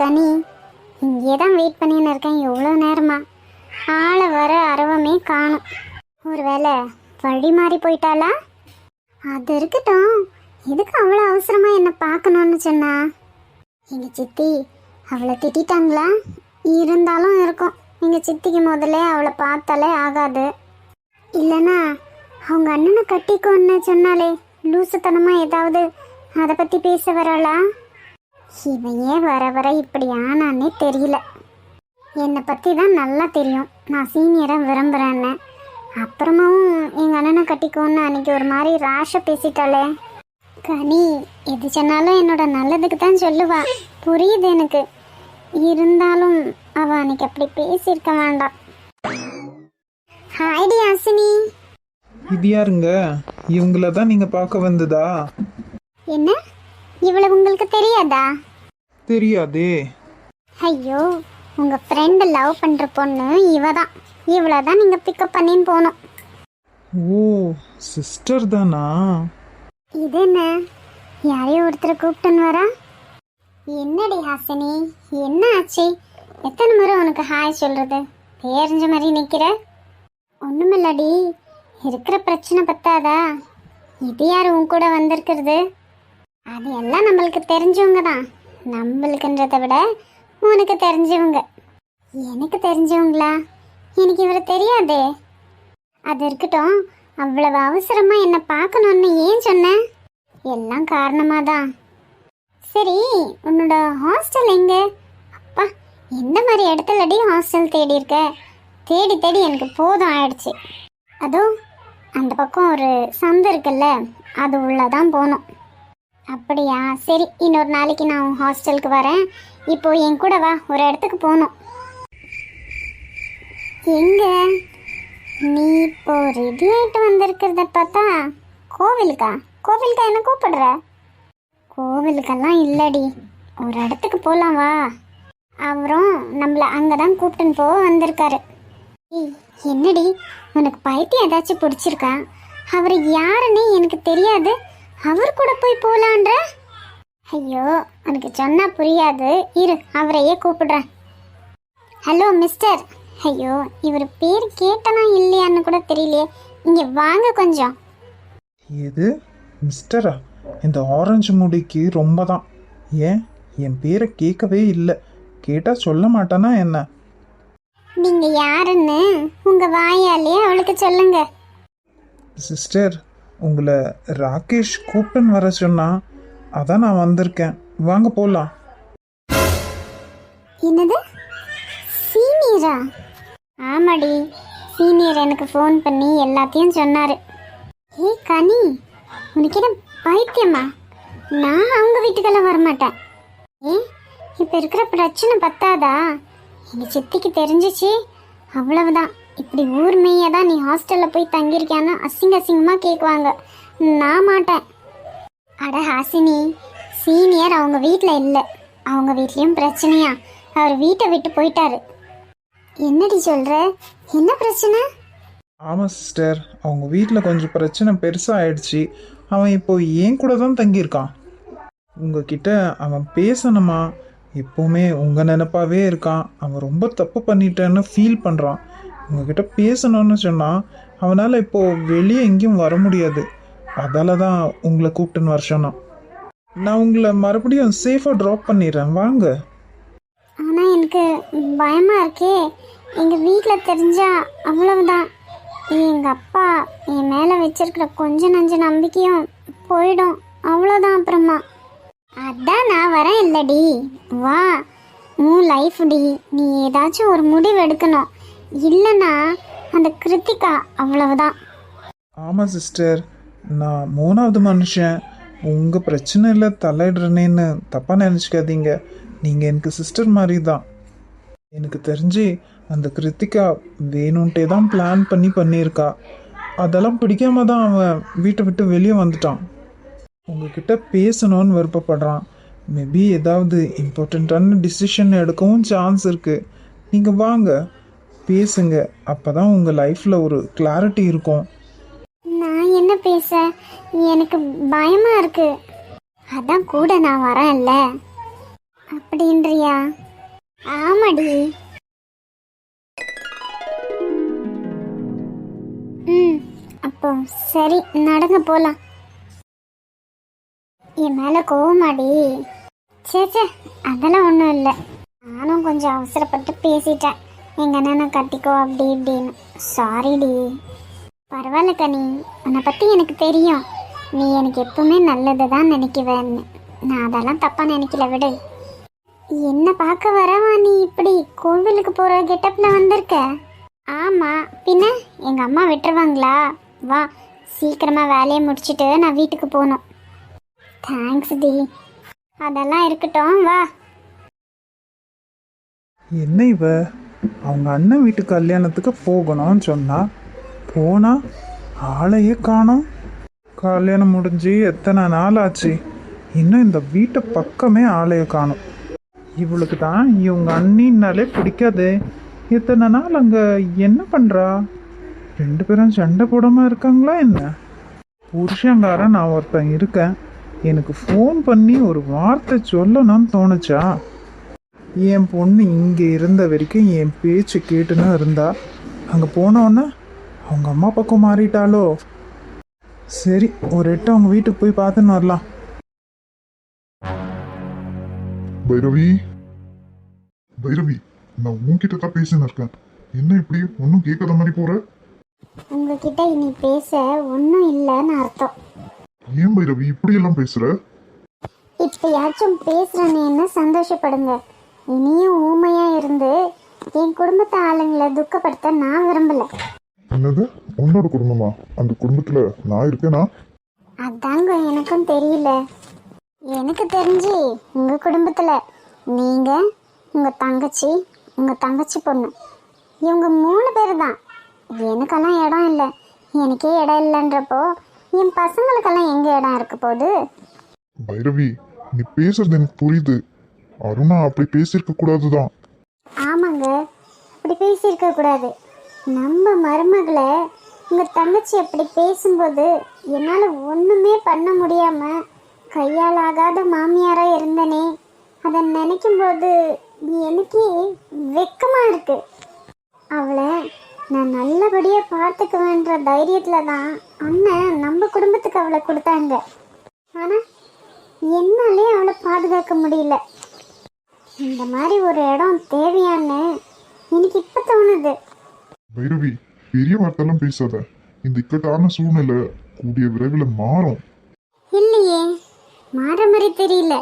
கனி? இங்கே தான் வெயிட் பண்ணின்னு இருக்கேன் எவ்வளோ நேரமா? ஆளை வர அரவமே காணும். ஒருவேளை வழி மாறி போயிட்டாளா? அது இருக்கட்டும். எதுக்கு அவ்வளோ அவசரமாக என்னை பார்க்கணும்னு சொன்னா? எங்கள் சித்தி அவளை திட்டிட்டாங்களா? இருந்தாலும் இருக்கும். எங்கள் சித்திக்கு முதல்ல அவளை பார்த்தாலே ஆகாது. இல்லைனா அவங்க அண்ணனை கட்டிக்கோன்னு சொன்னாலே லூசுத்தனமாக ஏதாவது அதை பற்றி பேச வராளா? இவன் ஏன் வர வர இப்படி ஆனானே தெரியல. என்னை பற்றி தான் நல்லா தெரியும். நான் சீனியராக விரும்புகிறேன்னு அப்புறமாவும் எங்கள் அண்ணனை கட்டிக்கோன்னு அன்னைக்கு ஒரு மாதிரி ராஷ பேசிட்டாளே. கனி எது சொன்னாலும் என்னோட நல்லதுக்கு தான் சொல்லுவா. புரியுது எனக்கு. இருந்தாலும் அவ அன்னைக்கு அப்படி பேசியிருக்க வேண்டாம். ஹாய்டி ஹாசினி இது யாருங்க? இவங்கள தான் நீங்கள் பார்க்க வந்ததா? என்ன? இவ்வளவு உங்களுக்கு தெரியாதா? தெரியாதே. ஐயோ உங்க ஃப்ரெண்டு லவ் பண்ற பொண்ணு இவ தான் இவ்வளோ தான் நீங்க பிக்கப் பண்ணின்னு போகணும். ஓ சிஸ்டர் தானா? இது என்ன? யாரையும் ஒருத்தரை கூப்பிட்டுன்னு வரா? என்னடி ஹாசினி என்ன ஆச்சு? எத்தனை முறை உனக்கு ஹாய் சொல்றது? பேரஞ்ச மாதிரி நிக்கிற? ஒண்ணுமில்லடி இருக்கிற பிரச்சனை பத்தாதா? இது யார் உன் கூட வந்திருக்கிறது? அது எல்லாம் நம்மளுக்கு தெரிஞ்சவங்க தான். நம்மளுக்குன்றதை விட உனக்கு தெரிஞ்சவங்க. எனக்கு தெரிஞ்சவங்களா? எனக்கு இவரை தெரியாதே. அது இருக்கட்டும். அவ்வளவு அவசரமா என்னை பார்க்கணும்னு ஏன் சொன்ன? எல்லாம் காரணமா தான் சரி உன்னோட ஹாஸ்டல் எங்க? அப்பா எந்த மாதிரி இடத்துலடி ஹாஸ்டல் தேடி இருக்க? தேடி தேடி எனக்கு போதும் ஆயிடுச்சு. அதுவும் அந்த பக்கம் ஒரு சந்து இருக்குல்ல அது உள்ளதான் போகணும் அப்படியா? சரி இன்னொரு நாளைக்கு நான் உன் ஹாஸ்டலுக்கு வரேன். இப்போ என் கூட வா ஒரு இடத்துக்கு போகணும். எங்க? நீ இப்போ ரெடி ஆகிட்டு வந்திருக்கிறத பார்த்தா கோவிலுக்கா? கோவிலுக்கா என்ன கூப்பிடுற? கோவிலுக்கெல்லாம் இல்லடி. ஒரு இடத்துக்கு போகலாம் வா. அவரும் நம்மளை அங்கே தான் கூப்பிட்டுன்னு போக வந்திருக்காரு. என்னடி? உனக்கு பைத்தியம் ஏதாச்சும் பிடிச்சிருக்கா? அவர் யாருன்னு எனக்கு தெரியாது. அவர் கூட போய் போகலான்ற ஐயோ உனக்கு சொன்னா புரியாது. இரு அவரையே கூப்பிடுறேன். ஹலோ மிஸ்டர் ஐயோ இவர் பேர் கேட்டனா இல்லையான்னு கூட தெரியலையே. இங்க வாங்க கொஞ்சம். எது? மிஸ்டரா இந்த ஆரஞ்சு முடிக்கு ரொம்ப தான் ஏன்? என் பேரை கேட்கவே இல்லை. கேட்டால் சொல்ல மாட்டானா என்ன? நீங்க யாருன்னு உங்க வாயாலே அவளுக்கு சொல்லுங்க. சிஸ்டர் உங்களை ராகேஷ் கூப்பிட்டுன்னு வர சொன்னா அதான் நான் வந்திருக்கேன். வாங்க போகலாம் என்னது? சீனியரா? ஆமாடி சீனியர் எனக்கு ஃபோன் பண்ணி எல்லாத்தையும் சொன்னாரு. ஏ கனி உனக்கு என்ன பைத்தியமா? நான் அவங்க வீட்டுக்கெல்லாம் வரமாட்டேன். ஏ இப்போ இருக்கிற பிரச்சனை பத்தாதா? எங்கள் சித்திக்கு தெரிஞ்சிச்சு. அவ்வளவுதான். இப்படி ஊர் தான் நீ ஹாஸ்டலில் போய் தங்கியிருக்கியான்னு அசிங்க அசிங்கமாக கேட்குவாங்க நான் மாட்டேன். அட ஹாசினி சீனியர் அவங்க வீட்டில் இல்லை. அவங்க வீட்லேயும் பிரச்சனையா? அவர் வீட்டை விட்டு போயிட்டாரு. என்னடி சொல்ற? என்ன பிரச்சனை? ஆமாம் சிஸ்டர் அவங்க வீட்டில் கொஞ்சம் பிரச்சனை பெருசாக ஆயிடுச்சு. அவன் இப்போ ஏன் கூட தான் தங்கியிருக்கான்? உங்ககிட்ட அவன் பேசணுமா? எப்போவுமே உங்கள் நினப்பாவே இருக்கான். அவன் ரொம்ப தப்பு பண்ணிட்டேன்னு ஃபீல் பண்ணுறான் உங்ககிட்ட பேசணும்னு சொன்னால் அவனால் இப்போது வெளியே எங்கேயும் வர முடியாது. அதால் தான் உங்களை கூப்பிட்டுன்னு வர சொன்னான். நான் உங்களை மறுபடியும் சேஃபாக ட்ராப் பண்ணிடுறேன். வாங்க. ஆனால் எனக்கு பயமாக இருக்கே. எங்கள் வீட்டில் தெரிஞ்சால் அவ்வளவுதான். எங்கள் அப்பா என் மேலே வச்சிருக்கிற கொஞ்ச நஞ்ச நம்பிக்கையும் போயிடும். அவ்வளோதான் அப்புறமா. அதான் நான் வரேன் இல்லடி வா. உன் லைஃப் டி. நீ ஏதாச்சும் ஒரு முடிவு எடுக்கணும். இல்லைன்னா அந்த கிருத்திகா அவ்வளவுதான். ஆமாம் சிஸ்டர் நான் மூணாவது மனுஷன். உங்கள் பிரச்சனையில் தலையிடுறேனேன்னு தப்பாக நினச்சிக்காதீங்க. நீங்கள் எனக்கு சிஸ்டர் மாதிரி தான் எனக்கு தெரிஞ்சு அந்த கிருத்திகா வேணும்ட்டே தான் பிளான் பண்ணி பண்ணியிருக்கா. அதெல்லாம் பிடிக்காம தான் அவன் வீட்டை விட்டு வெளியே வந்துட்டான். உங்ககிட்ட பேசணும்னு விருப்பப்படுறான். மேபி ஏதாவது இம்பார்ட்டண்ட்டான டிசிஷன் எடுக்கவும் சான்ஸ் இருக்குது நீங்கள் வாங்க. பேசுங்க. அப்போ தான் உங்கள் லைஃப்பில் ஒரு கிளாரிட்டி இருக்கும். நான் என்ன பேச? எனக்கு பயமா இருக்கு. அதான் கூட நான் வரேன்ல. அப்படின்றியா? ஆமாடி. ம் அப்போ சரி நடங்க போலாம். என் மேல கோவமாடி. சே சே அதெல்லாம் ஒன்றும் இல்லை. நானும் கொஞ்சம் அவசரப்பட்டு பேசிட்டேன். எங்கள் அண்ணனை கட்டிக்கோ அப்படி இப்படின்னு. சாரிடி பரவாயில்ல கனி. உன்னை பற்றி எனக்கு தெரியும். நீ எனக்கு எப்பவுமே நல்லது தான் நினைக்குவேன்னு. நான் அதெல்லாம் தப்பாக நினைக்கல விடு. என்ன பார்க்க வரவா நீ இப்படி? கோவிலுக்கு போகிற கெட்டப்பில் வந்திருக்க? ஆமாம் பின்ன? எங்கள் அம்மா விட்டுருவாங்களா? வா. சீக்கிரமாக வேலையை முடிச்சுட்டு நான் வீட்டுக்கு போகணும். தேங்க்ஸ் டி. அதெல்லாம் இருக்கட்டும். வா. என்ன இவ? அவங்க அண்ணன் வீட்டு கல்யாணத்துக்கு போகணும்னு சொன்னா போனா ஆளையே காணோம். கல்யாணம் முடிஞ்சு எத்தனை நாள் ஆச்சு இன்னும் இந்த வீட்டு பக்கமே ஆளைய காணோம். இவளுக்கு தான் இவங்க அண்ணின்னாலே பிடிக்காது. எத்தனை நாள் அங்கே என்ன பண்ணுறா ரெண்டு பேரும் சண்டை போடாமல் இருக்காங்களா என்ன? புருஷங்காரன் நான் ஒருத்தன் இருக்கேன். எனக்கு ஃபோன் பண்ணி ஒரு வார்த்தை சொல்லணும்னு தோணுச்சா? என் பொண்ணு இங்கே இருந்த வரைக்கும் என் பேச்சு கேட்டுன்னு இருந்தா. அங்கே போனோன்னே அவங்க அம்மா பக்கம் மாறிட்டாளோ? சரி ஒரு எட்டு அவங்க வீட்டுக்கு போய் பார்த்துன்னு வரலாம். பைரவி? பைரவி நான் உன்கிட்ட தான் பேசின்னு இருக்கேன். என்ன இப்படி? ஒன்றும் கேட்காத மாதிரி போற? உங்ககிட்ட இனி பேச ஒன்றும் இல்லைன்னு அர்த்தம். ஏன் பைரவி இப்படி எல்லாம் பேசுற? இப்பயாச்சும் பேசுறேன்னு சந்தோஷப்படுங்க? இனியும் ஊமையா இருந்து என் குடும்பத்து ஆளுங்களை துக்கப்படுத்த நான் விரும்பல. என்னது? உன்னோட குடும்பமா? அந்த குடும்பத்துல நான் இருக்கேனா? அதாங்க எனக்கும் தெரியல. எனக்கு தெரிஞ்சு உங்க குடும்பத்துல நீங்க உங்க தங்கச்சி உங்க தங்கச்சி பொண்ணு. இவங்க மூணு பேர் தான் எனக்கெல்லாம் இடம் இல்லை. எனக்கே இடம் இல்லைன்றப்போ என் பசங்களுக்கெல்லாம் எங்க இடம் இருக்க போகுது? பைரவி நீ பேசுறது எனக்கு புரியுது. அருணா அப்படி பேசியிருக்க கூடாதுதான். ஆமாங்க அப்படி பேசியிருக்க கூடாது. நம்ம மருமகளை உங்க தங்கச்சி அப்படி பேசும்போது என்னால் ஒன்றுமே பண்ண முடியாம கையால் ஆகாத மாமியாரா இருந்தனே. அதை நினைக்கும் போது எனக்கே வெக்கமா இருக்கு. அவளை நான் நல்லபடியாக பார்த்துக்குவேன்ற தைரியத்தில் தான் அண்ணன் நம்ம குடும்பத்துக்கு அவளை கொடுத்தாங்க. ஆனால் என்னாலே அவளை பாதுகாக்க முடியல. இந்த மாதிரி ஒரு இடம் தேவையான்னு எனக்கு இப்போ தோணுது. பைரவி பெரிய வார்த்தைலாம் பேசாத. இந்த இக்கட்டான சூழ்நிலை கூடிய விரைவில் மாறும். இல்லையே மாற மாதிரி தெரியல.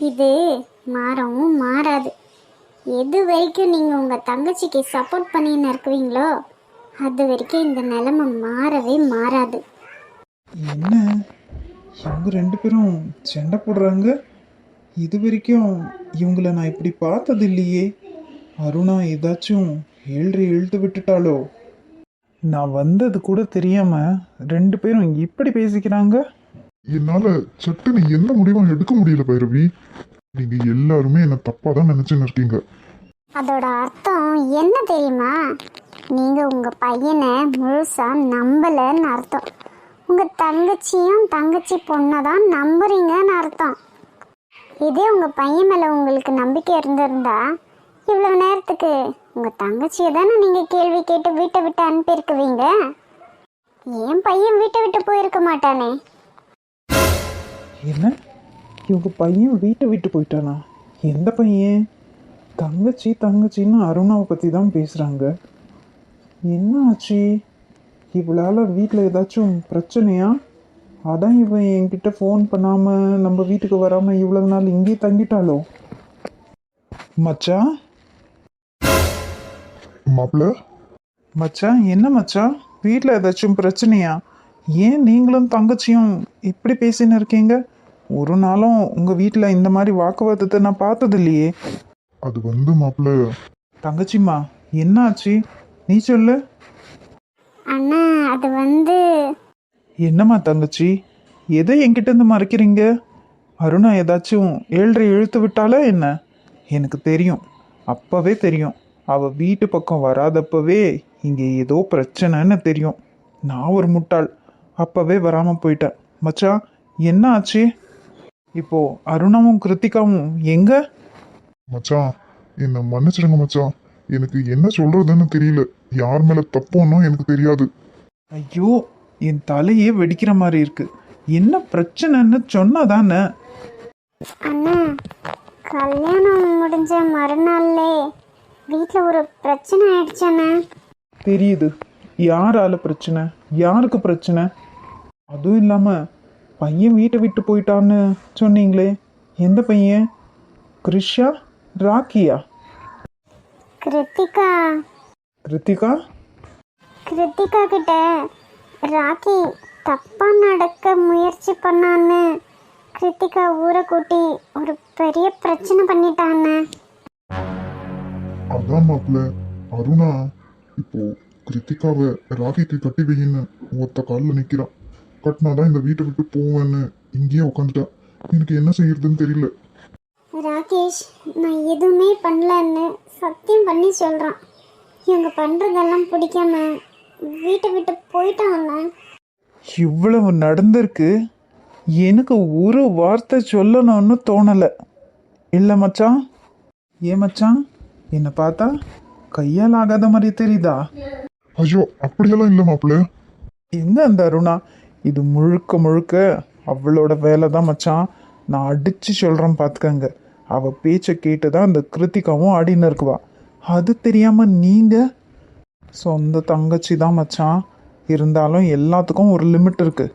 இது மாறவும் மாறாது. எது வரைக்கும் நீங்கள் உங்கள் தங்கச்சிக்கு சப்போர்ட் பண்ணின்னு இருக்குவீங்களோ அது வரைக்கும் இந்த நிலைமை மாறவே மாறாது. என்ன? இவங்க ரெண்டு பேரும் சண்டை போடுறாங்க? இது வரைக்கும் இவங்கள நான் இப்படி பார்த்தது இல்லையே அருணா ஏதாச்சும் ஏழ்றை இழுத்து விட்டுட்டாளோ? நான் வந்தது கூட தெரியாம ரெண்டு பேரும் இப்படி பேசிக்கிறாங்க? என்னால சட்டுன்னு எந்த முடிவும் எடுக்க முடியல பைரவி. நீங்க எல்லாருமே என்ன தப்பா தான் நினைச்சுன்னு இருக்கீங்க. அதோட அர்த்தம் என்ன தெரியுமா? நீங்கள் உங்கள் பையனை முழுசாக நம்பலைன்னு அர்த்தம். உங்கள் தங்கச்சியும் தங்கச்சி பொண்ணை தான் நம்புறீங்கன்னு அர்த்தம். இதே உங்கள் பையன் மேலே உங்களுக்கு நம்பிக்கை இருந்திருந்தா இவ்வளோ நேரத்துக்கு உங்கள் தங்கச்சியை தானே நீங்கள் கேள்வி கேட்டு வீட்டை விட்டு அனுப்பியிருக்குவீங்க என் பையன் வீட்டை விட்டு போயிருக்க மாட்டானே. என்ன? இவங்க பையன் வீட்டை விட்டு போயிட்டானா? எந்த பையன்? தங்கச்சி தங்கச்சின்னு அருணாவை பற்றி தான் பேசுகிறாங்க என்ன ஆச்சு? இவளால் வீட்டில் ஏதாச்சும் பிரச்சனையா? அதான் இவன் என்கிட்ட ஃபோன் பண்ணாமல் நம்ம வீட்டுக்கு வராமல் இவ்வளவு நாள் இங்கேயே தங்கிட்டாளோ? மச்சான்? மாப்பிள்ள? மச்சான் என்ன மச்சான்? வீட்டில் ஏதாச்சும் பிரச்சனையா? ஏன் நீங்களும் தங்கச்சியும் இப்படி பேசின்னு இருக்கீங்க? ஒரு நாளும் உங்கள் வீட்டில் இந்த மாதிரி வாக்குவாதத்தை நான் பார்த்தது இல்லையே அது வந்து மாப்பிள்ள. தங்கச்சிம்மா என்ன ஆச்சு நீ சொல்லு. அண்ணா அது வந்து என்னம்மா தங்கச்சி? எதை என்கிட்ட இருந்து மறைக்கிறீங்க? அருணா ஏதாச்சும் ஏழ்ரை இழுத்து விட்டாலா என்ன? எனக்கு தெரியும். அப்பவே தெரியும். அவ வீட்டு பக்கம் வராதப்பவே இங்கே ஏதோ பிரச்சனைன்னு தெரியும். நான் ஒரு முட்டாள். அப்பவே வராமல் போயிட்டேன். மச்சான் என்ன ஆச்சு? இப்போ அருணாவும் கிருத்திகாவும் எங்க? மச்சான் என்னை மன்னிச்சிடுங்க மச்சான் எனக்கு என்ன சொல்றதுன்னு தெரியல. யார் மேல தப்புன்னும் எனக்கு தெரியாது. ஐயோ என் தலையே வெடிக்கிற மாதிரி இருக்கு. என்ன பிரச்சனைன்னு சொன்னாதானே? அண்ணா கல்யாணம் முடிஞ்ச மறுநாள்லே வீட்டில் ஒரு பிரச்சனை ஆயிடுச்சண்ணே தெரியுது. யாரால பிரச்சனை? யாருக்கு பிரச்சனை? அதுவும் இல்லாம பையன் வீட்டை விட்டு போயிட்டான்னு சொன்னீங்களே. எந்த பையன்? கிருஷா ராக்கியா? கிருத்திகா. கிருத்திகா? கிருத்திகா கிட்ட ராக்கி தப்பா நடக்க முயற்சி பண்ணான்னு கிருத்திகா ஊரை கூட்டி ஒரு பெரிய பிரச்சனை பண்ணிட்டான்னு. அதான் மாப்பிள்ள அருணா இப்போ கிருத்திகாவை ராகிக்கு கட்டி வையின்னு ஒத்த காலில் நிற்கிறான் கட்டினாதான் இந்த வீட்டை விட்டு போவேன்னு இங்கேயே உட்காந்துட்டா எனக்கு என்ன செய்யறதுன்னு தெரியல. ராகேஷ் நான் எதுவுமே பண்ணலன்னு சத்தியம் பண்ணி சொல்கிறான் இவங்க பண்ணுறதெல்லாம் பிடிக்காம வீட்டை விட்டு போயிட்டான் இவ்வளவு நடந்திருக்கு. எனக்கு ஒரு வார்த்தை சொல்லணும்னு தோணலை. இல்லை மச்சான்? ஏன் மச்சான்? என்னை பார்த்தா கையால் ஆகாத மாதிரி தெரியுதா? ஐயோ அப்படியெல்லாம் இல்லை மாப்பிள்ள. எங்க அந்த அருணா? இது முழுக்க முழுக்க அவளோட வேலை தான் மச்சான். நான் அடிச்சு சொல்கிறேன் பார்த்துக்கங்க அவ பேச்சை கேட்டு தான் அந்த கிருத்திகாவும் ஆடின்னு இருக்குவா. அது தெரியாம நீங்க சொந்த தங்கச்சி தான் மச்சான். இருந்தாலும் எல்லாத்துக்கும் ஒரு லிமிட் இருக்குது